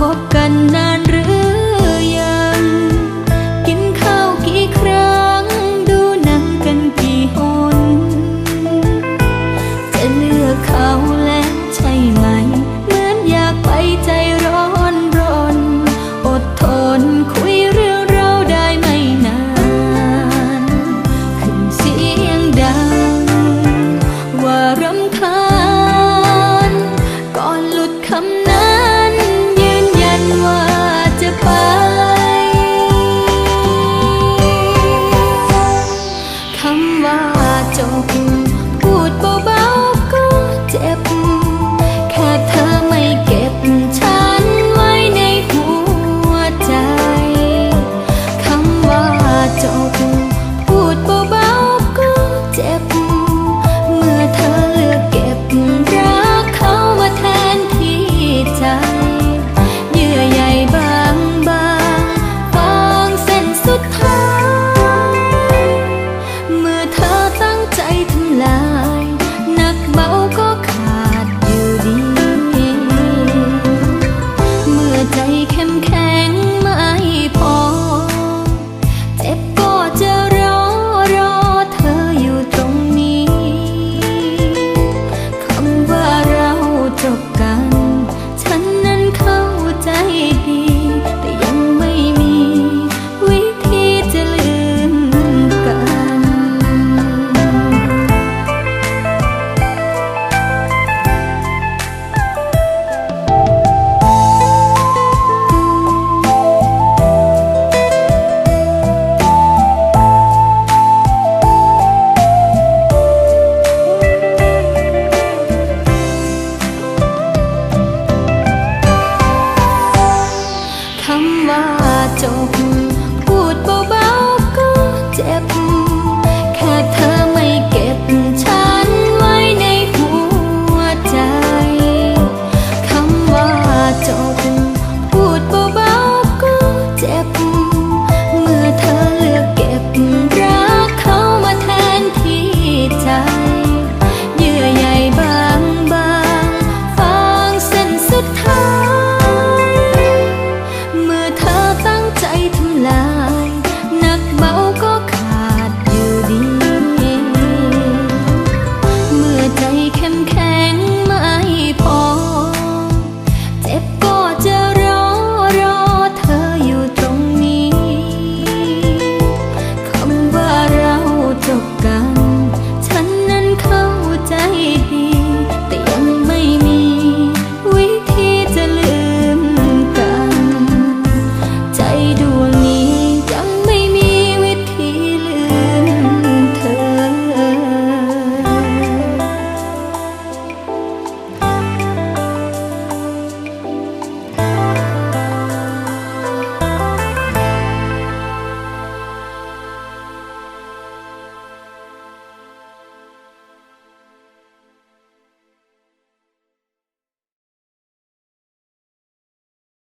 คบกันนะำว่าจบ พูดเบาๆก็เจ็บ แค่เธอไม่เก็บฉันไว้ในหัวใจ คำว่าจบ พูดเบาๆก็เจ็บ